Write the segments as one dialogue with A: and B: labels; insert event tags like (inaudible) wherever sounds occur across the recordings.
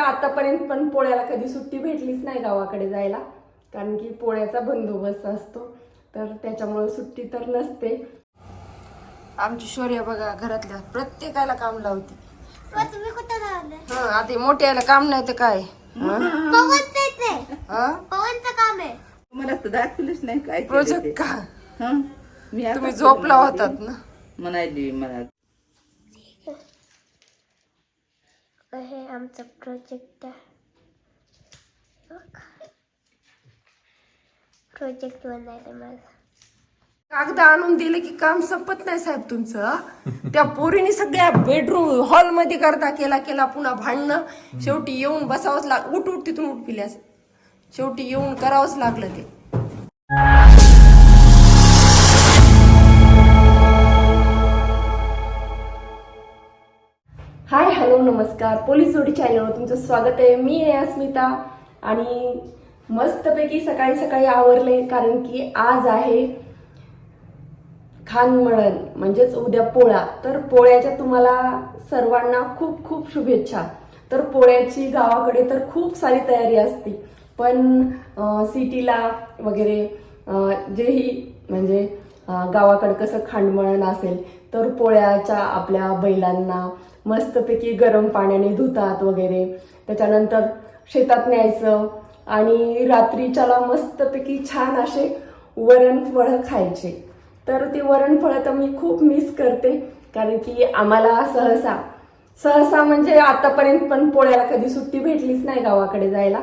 A: आतापर्यंत पण पोळ्याला कधी सुट्टी भेटलीच नाही गावाकडे जायला. कारण की पोळ्याचा बंदोबस्त असतो. तर त्याच्यामुळे सुट्टी तर नसते. आमची शौर्य बघा घरातल्या प्रत्येकाला काम लावते.
B: मग तुम्ही कुठं राहिले
A: हा आता मोठे यायला काम नाही तर काय?
B: पवनचं काम आहे.
C: मला तर दाखवलंच नाही काय.
A: प्रोजेक्ट का?
C: हं? मी आता
A: तुम्ही झोपला होतात ना?
C: म्हणाली मला
B: हे आमचं प्रोजेक्ट आहे. प्रोजेक्ट बनायला माझा.
A: कागद आणून दिले की काम संपत नाही साहेब तुमचं. त्या पोरीने सगळ्या बेडरूम हॉलमध्ये करता केला केला पुन्हा भांडणं. शेवटी येऊन बसावंच लाग उठ उठ तिथून उठ पिल्यास. शेवटी येऊन करावंच लागलं ते. नमस्कार. पोलीस जोडी चॅनलवर तुमचं स्वागत आहे. मी आहे अस्मिता आणि मस्तपैकी सकाळी सकाळी आवरले कारण की आज आहे खानमळण म्हणजेच उद्या पोळा. तर पोळ्याच्या तुम्हाला सर्वांना खूप खूप शुभेच्छा. तर पोळ्याची गावाकडे तर खूप सारी तयारी असते. पण सिटीला वगैरे जेही म्हणजे गावाकडे कसं खांडमळण असेल तर पोळ्याच्या आपल्या बैलांना मस्तपैकी गरम पाण्याने धुतात वगैरे. त्याच्यानंतर शेतात न्यायचं आणि रात्रीच्याला मस्तपैकी छान असे वरणफळं खायचे. तर ती वरणफळं तर मी खूप मिस करते कारण की आम्हाला सहसा सहसा म्हणजे आतापर्यंत पण पोळ्याला कधी सुट्टी भेटलीच नाही गावाकडे जायला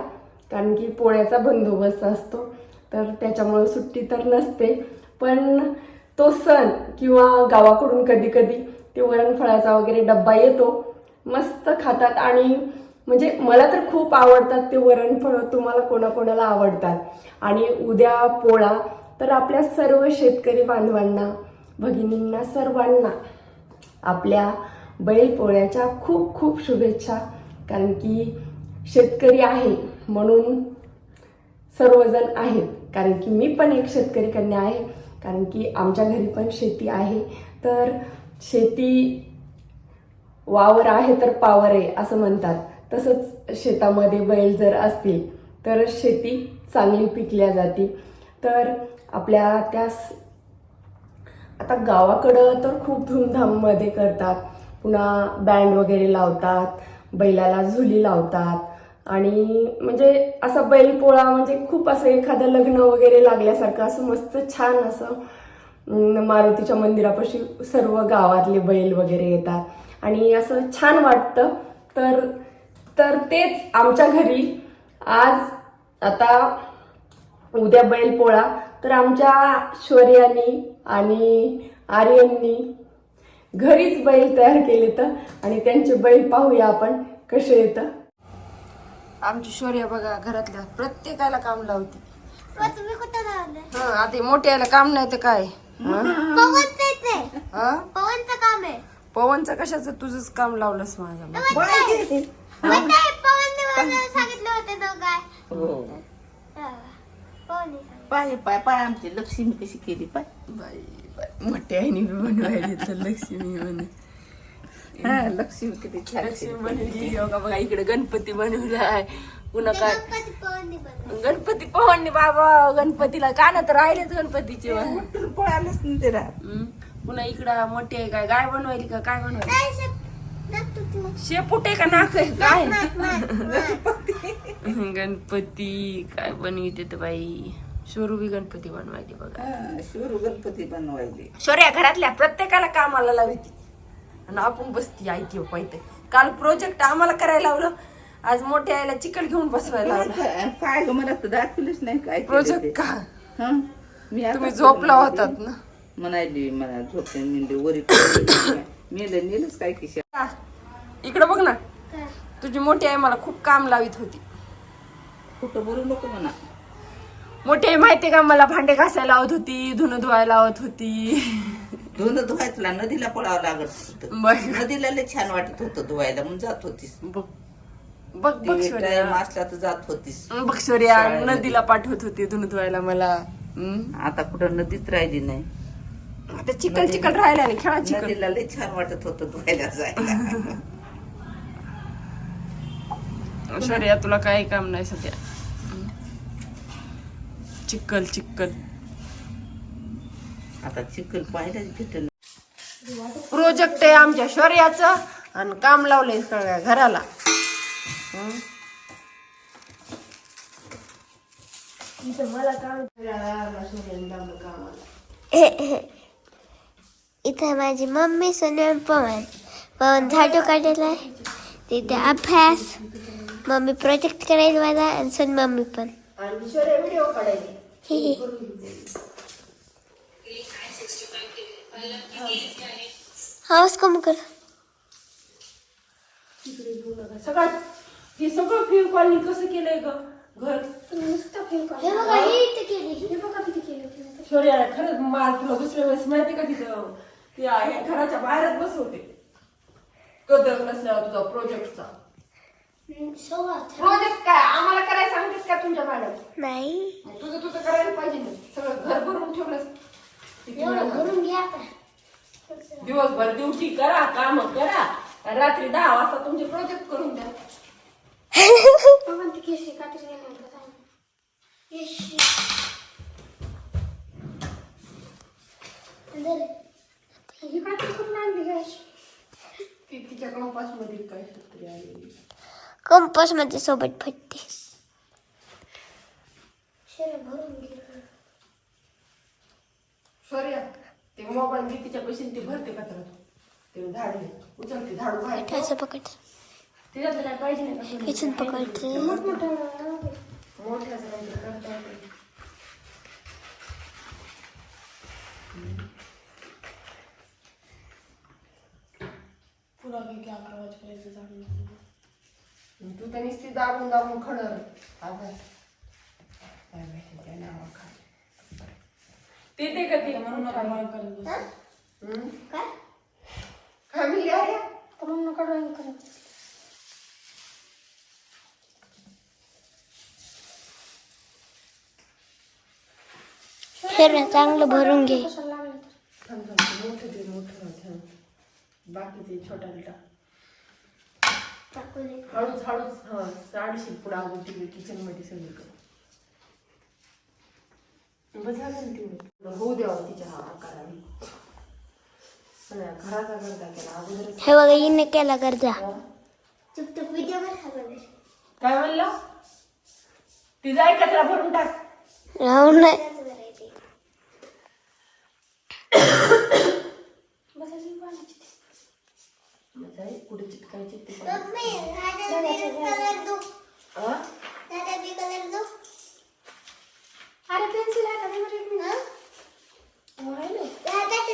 A: कारण की पोळ्याचा बंदोबस्त असतो. तर त्याच्यामुळं सुट्टी तर नसते पण तो सण किंवा गावाकडून कधी कधी ते वरणफळाचा वगैरे डब्बा येतो मस्त खातात. आणि म्हणजे मला तर खूप आवडतात ते वरणफळं तुम्हाला कोणाकोणाला आवडतात. आणि उद्या पोळा तर आपल्या सर्व शेतकरी बांधवांना भगिनींना सर्वांना आपल्या बैलपोळ्याच्या खूप खूप शुभेच्छा. कारण की शेतकरी आहे म्हणून सर्वजण आहेत. कारण की मी पण एक शेतकरी कन्या आहे. कारण की आमच्या घरी पण शेती आहे. तर शेती वावर आहे तर पावर आहे असं म्हणतात. तसंच शेतामध्ये बैल जर असतील तर शेती चांगली पिकल्या जाते. तर आपल्या त्या आता गावाकडं तर खूप धूमधाममध्ये करतात. पुन्हा बँड वगैरे लावतात बैलाला झुली लावतात. आणि म्हणजे असा बैलपोळा म्हणजे खूप असं एखादं लग्न वगैरे लागल्यासारखं असं मस्त छान असं मारुतीच्या मंदिरापाशी सर्व गावातले बैल वगैरे येतात. आणि असं छान वाटतं. तर तर तेच आमच्या घरी. आज आता उद्या बैल पोळा. तर आमच्या शौर्यानी आणि आर्यननी घरीच बैल तयार केले तर आणि त्यांचे बैल पाहूया आपण कसे येतं. आमची शौर्य बघा घरातल्या प्रत्येकाला काम लावते.
B: मग तुम्ही कुठं राहिले
A: हा आता मोठे यायला काम नाही तर काय? हा?
B: पवनचं येते
A: हा?
B: पवनचं काम आहे.
A: पवनचं कशाचं? तुझंच काम लावलंस
B: पवनने मला सांगितलं होतं तो काय
C: हो. पाय पाय पाय आमची. लक्ष्मी कशी केली? पाय.
A: बाई बाई. मोठ्या आईने बी बनवायली तर लक्ष्मी म्हणे.
C: हा लक्ष्मी किती छान
A: लक्ष्मी. बनवली बघा बघा इकडे गणपती बनवलाय. पुन्हा काय?
B: गणपती पवनने
A: बाबा गणपतीला का ना तर राहिलेच गणपतीचे
C: पळालंच.
A: पुन्हा इकडं मोठी आहे काय? गाय बनवायली का? काय बनवायली?
B: तुटलं.
A: शेपुटे का नाक आहे? काय. गणपती. काय बनविते तर बाई? स्वरूपी गणपती बनवायली बघा.
C: शिवरू गणपती बनवायले.
A: शौर्या घरातल्या प्रत्येकाला कामाला लावते आणि आपण बसती ऐकी पाहिजे काल प्रोजेक्ट आम्हाला करायला लावलं. आज मोठ्या आईला चिकन घेऊन बसवायला लावलं.
C: काय? ग मला तर दाखवलंच नाही काय केलं
A: प्रोजेक्ट. का
C: हं? मी आता
A: तुम्ही झोपला होतात ना?
C: म्हणाली मला झोपते मिळले वरी मेलं नेलंच काय किशा
A: का? इकडं बघ ना.
B: काय?
A: तुझी मोठी आई मला खूप काम लावित होती.
C: कुठं बोलू नको म्हणा.
A: मोठी आई माहितीये का मला भांडे घासायला लावत होती धुणं धुवायला लावत होती.
C: धुणं धुवाय तुला नदीला पळावं लागत होतं.
A: बघ
C: नदीला लय छान वाटत होतं धुवायला म्हणून जात होतीस.
A: बघ. बघ
C: टाइम असला तर जात होतीस.
A: नदीला पाठवत होती धुणं धुवायला मला. हम्म.
C: आता कुठं नदीच राहिली नाही.
A: आता चिकन चिकन राहिला आणि खेळा चिकन
C: नदीला लय छान वाटत होतं धुवायला जायला. (laughs)
A: शौर्या तुला काही काम नाही सध्या. चिक्कल चिक्कल
C: आता चिकन पाहिलं तिथं
A: प्रोजेक्ट आहे आमच्या शौर्याचं आणि काम लावलंय सगळ्या घराला. हं. इथं मला काम करायला कामाला
B: इथं माझी मम्मी सोनल पवन. पवन झाडू काढलेला आहे तिथे अभ्यास. मम्मी प्रोजेक्ट करायला माझा आणि सोन मम्मी पण.
A: आणि
B: हाऊस कम कर.
A: सगळं हे सगळं फिव कॉलनी कसं केलंय ग? घर.
B: हे बघा हे इथे केली हे बघा किती केली
A: खरंच मार तुला दुसऱ्या वेळेस माहिती का तिथं? ते आहे घराच्या बाहेरच बसवते. कदर नसल्यावर तुझा प्रोजेक्टचा प्रोजेक्ट काय? आम्हाला करायला सांगतेस का तुमच्या मॅडम
B: नाही.
A: तुझं तुझं करायला पाहिजे ना. सगळं घर भरून ठेवलंस. किती वेळ
B: भरून घ्या आता.
A: दिवसभर ड्युटी करा काम करा. आणि रात्री दहा वाजता तुमचे प्रोजेक्ट करून द्या.
B: गेली ही कात्री आणली गॅस
A: ती तिच्या कंपासमध्ये काय तरी आलेली
B: कंपासमध्ये सोबत फटते.
A: शौर्या ते मोबाईल घे तिच्या पैसे ती भरते कचरा ते झाड उचलते झाडू बाहेर.
B: पकड.
A: तिच्यातलं काय पाहिजे नाही का सोनी?
B: इथून पकडते
A: मोठ्याचं नाही तर करता येतं. पुरा काही काय आवाज करायचं जाणून तू तर नुसती दाबून दाबून खडर आवाज काय माहिती त्या नावाखाली. ते ते का ते म्हणून नका मला करत बसू. हम्म?
B: काय
A: काय म्हणली आहे
B: म्हणून ड्रॉइंग करत शेर चांगलं भरून घे.
A: बाकीचे छोटा हळूच हळूच हा साडीशी पुढे तिकडे किचन मध्ये सगळीकडे बस झालं तेवढं होऊ द्यावं तिच्या हा आकाराने घराचा गंदा केला अगोदरच
B: हे बघा हिने केला गरजा चुपचाप व्हिडिओ
A: काय म्हणलं ती जाय कचरा भरून टाक
B: राहून नाही
A: मग जाय चिटकायची ते
B: अरे पेन्सिल आहे का ते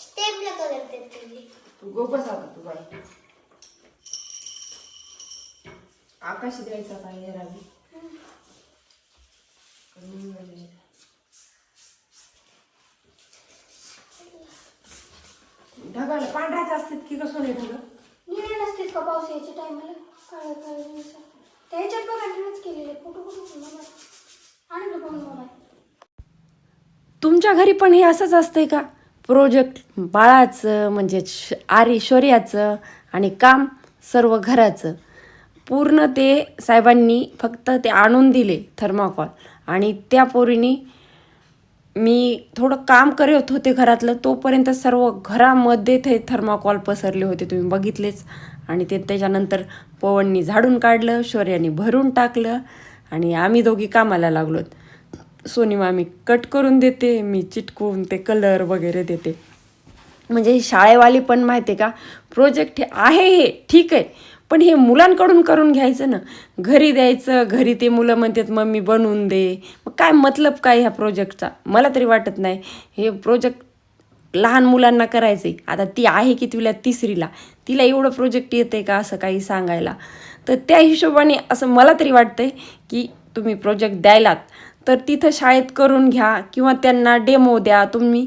B: स्टेपला कलर देते
A: तू गो आता तू बाई आकाशी द्यायचा काय हे रावी कमी म्हणजे. ढगाला पांढराच असतात की कसं नाही ढग?
B: निळे नसतील का पावसाच्या टायमाला काळे काळे निळसर. त्याच्यात बघा निळेच केलेले फोटो कुठून आणि पण
A: तुमच्या घरी पण हे असंच असतंय का? प्रोजेक्ट बाळाचं म्हणजे श- आरी शौर्याचं आणि काम सर्व घराचं. पूर्ण ते साहेबांनी फक्त ते आणून दिले थर्माकॉल आणि त्या पोरीनी मी थोडं काम करत होते घरातलं तोपर्यंत सर्व घरामध्ये ते थर्माकॉल पसरले होते तुम्ही बघितलेच. आणि ते त्याच्यानंतर पवननी झाडून काढलं शौर्याने भरून टाकलं आणि आम्ही दोघी कामाला लागलोत. सोनी मामी कट करून देते मी चिटकून ते कलर वगैरे देते. म्हणजे शाळेवाली पण माहिती आहे का प्रोजेक्ट हे आहे हे ठीक आहे. पण हे मुलांकडून करून घ्यायचं ना. घरी द्यायचं घरी ते मुलं म्हणतात मम्मी बनवून दे. मग काय मतलब काय ह्या प्रोजेक्टचा मला तरी वाटत नाही. हे प्रोजेक्ट लहान मुलांना करायचं आहे आता ती आहे की तिला तिसरीला. तिला एवढं प्रोजेक्ट येते का असं काही सांगायला? तर त्या हिशोबाने असं मला तरी वाटतंय की तुम्ही प्रोजेक्ट द्यायलात. तर तिथं शाळेत करून घ्या किंवा त्यांना डेमो द्या. तुम्ही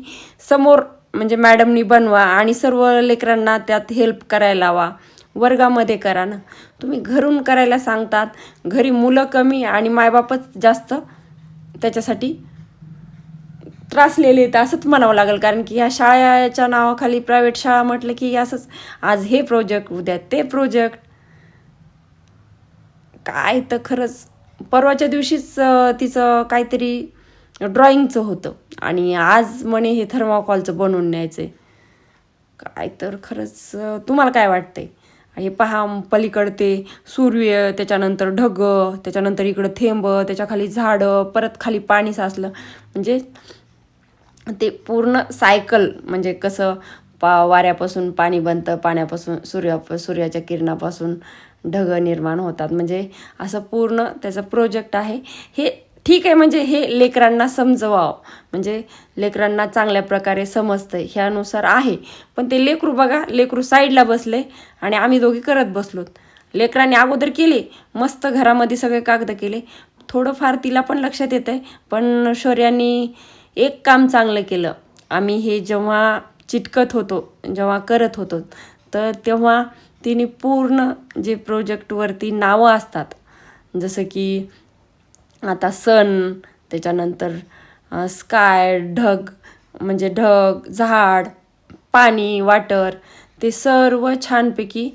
A: समोर म्हणजे मॅडमनी बनवा आणि सर्व लेकरांना त्यात हेल्प करायला लावा. वर्गामध्ये करा ना. तुम्ही घरून करायला सांगतात घरी मुलं कमी आणि मायबापच जास्त त्याच्यासाठी त्रासलेले तर असंच म्हणावं लागेल. कारण की ह्या शाळेच्या नावाखाली प्रायव्हेट शाळा म्हटलं की असंच आज हे प्रोजेक्ट उद्या ते प्रोजेक्ट काय तर खरंच परवाच्या दिवशीच तिचं काहीतरी ड्रॉइंगचं होतं. आणि आज म्हणे हे थर्माकॉलचं बनवून न्यायचं आहे काय तर खरंच तुम्हाला काय वाटतंय? हे पहा पलीकडे ते सूर्य त्याच्यानंतर ढग त्याच्यानंतर इकडं थेंब त्याच्याखाली झाडं परत खाली पाणी साचलं. म्हणजे ते पूर्ण सायकल म्हणजे कसं पा वाऱ्यापासून पाणी बनतं पाण्यापासून सूर्या सूर्याच्या किरणापासून ढग निर्माण होतात. म्हणजे असं पूर्ण त्याचं प्रोजेक्ट आहे. हे ठीक आहे म्हणजे हे लेकरांना समजवावं. म्हणजे लेकरांना चांगल्या प्रकारे समजतं ह्यानुसार आहे. पण ते लेकरू बघा लेकरू साईडला बसले आणि आम्ही दोघी करत बसलोत लेकरांनी अगोदर केले मस्त घरामध्ये सगळे कागद केले. थोडंफार तिला पण लक्षात येतं आहे पण शौर्यानी एक काम चांगलं केलं. आम्ही हे जेव्हा चिटकत होतो जेव्हा करत होतो तर तेव्हा तिने पूर्ण जे प्रोजेक्टवरती नावं असतात जसं की आता सन त्याच्यानंतर स्काय ढग म्हणजे ढग झाड पाणी वाटर ते सर्व छानपैकी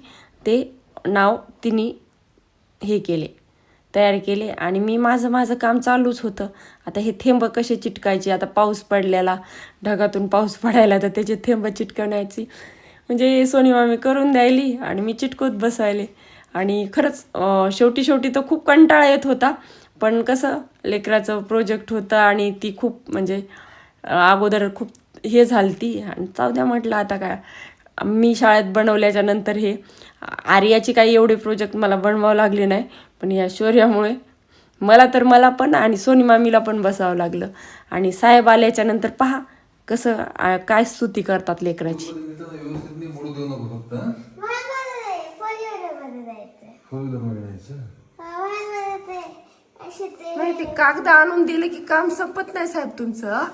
A: ते नाव तिने हे केले तयार केले. आणि मी माझं माझं काम चालूच होतं. आता हे थेंब कसे चिटकायचे? आता पाऊस पडलेला ढगातून पाऊस पडायला तर त्याचे थेंब चिटकवण्याची म्हणजे सोनी मामी करून द्यायली आणि मी चिटकूत बसायले. आणि खरंच शेवटी शेवटी तर खूप कंटाळा येत होता. पण कसं लेकराचं प्रोजेक्ट होतं आणि ती खूप म्हणजे अगोदर खूप हे झालती. आणि जाऊ म्हटलं आता काय. मी शाळेत बनवल्याच्या नंतर हे आर्याची काही एवढे प्रोजेक्ट मला बनवावं लागले नाही. पण या शौर्यामुळे मला तर मला पण आणि सोनी मामीला पण बसावं लागलं. आणि साहेब आल्याच्यानंतर पहा कसं आ, काय स्तुती करतात लेकराची.
D: फक्त. हं?
A: नाही ते कागद आणून दिले की काम संपत नाही साहेब तुमचं.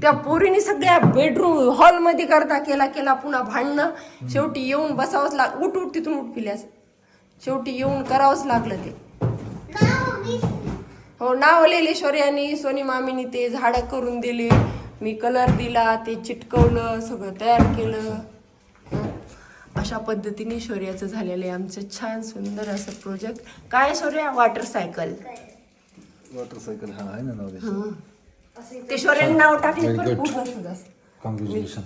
A: त्या पोरीने सगळ्या बेडरूम हॉलमध्ये करता केला केला पुन्हा भांडणं. शेवटी येऊन बसावंच लाग उठ उठ तिथून उठ पिल्यास. शेवटी येऊन करावंच लागलं ते. हो नाव लिहिले शौर्यानी सोनी मामीनी ते झाडं करून दिले. मी कलर दिला ते चिटकवलं सगळं तयार केलं. हं. अशा पद्धतीने शौर्याचं झालेलं आहे आमचं छान सुंदर असं प्रोजेक्ट काय शौर्या? वॉटर सायकल
D: हा आहे ना नाव
A: टाकले पण पूर्ण सुद्धा
D: कॉंग्रॅच्युलेशन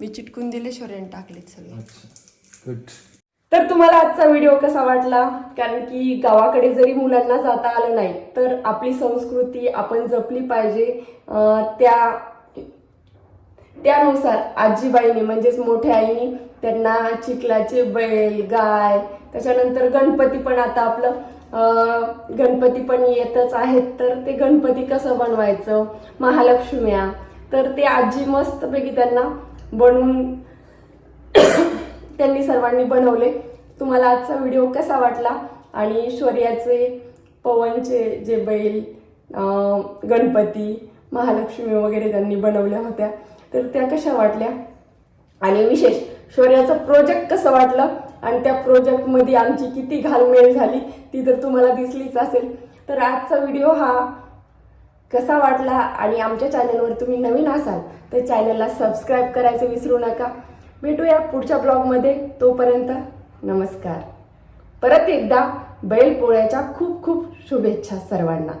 A: मी चिटकून दिले शौर्याने टाकलेत सगळे.
D: अच्छा. गुड
A: तर तुम्हाला आजचा व्हिडिओ कसा वाटला? कारण की गावाकडे जरी मुलांना जाता आलं नाही तर आपली संस्कृती आपण जपली पाहिजे. अं, त्या त्यानुसार आजीबाईने म्हणजेच मोठ्या आईने त्यांना चिखलाचे बैल गाय त्याच्यानंतर गणपती पण आता आपलं गणपती पण येतच आहेत तर ते गणपती कसं बनवायचं? महालक्ष्म्या. तर ते आजी मस्तपैकी त्यांना बनवून (coughs) त्यांनी सर्वांनी बनवले. तुम्हाला आजचा व्हिडिओ कसा वाटला? आणि शौर्याचे पवनचे जे बैल गणपती महालक्ष्मी वगैरे त्यांनी बनवल्या होत्या तर त्या कशा वाटल्या? आणि विशेष शौर्याचं प्रोजेक्ट कसं वाटलं? आणि त्या प्रोजेक्टमध्ये आमची किती घालमेल झाली ती तर तुम्हाला दिसलीच असेल. तर आजचा व्हिडिओ हा कसा वाटला आणि आमच्या चॅनलवर तुम्ही नवीन असाल तर चॅनलला सबस्क्राईब करायचं विसरू नका. भेटूया पुढच्या ब्लॉगमध्ये तोपर्यंत नमस्कार. परत एकदा बैलपोळ्याच्या खूप खूप शुभेच्छा सर्वांना.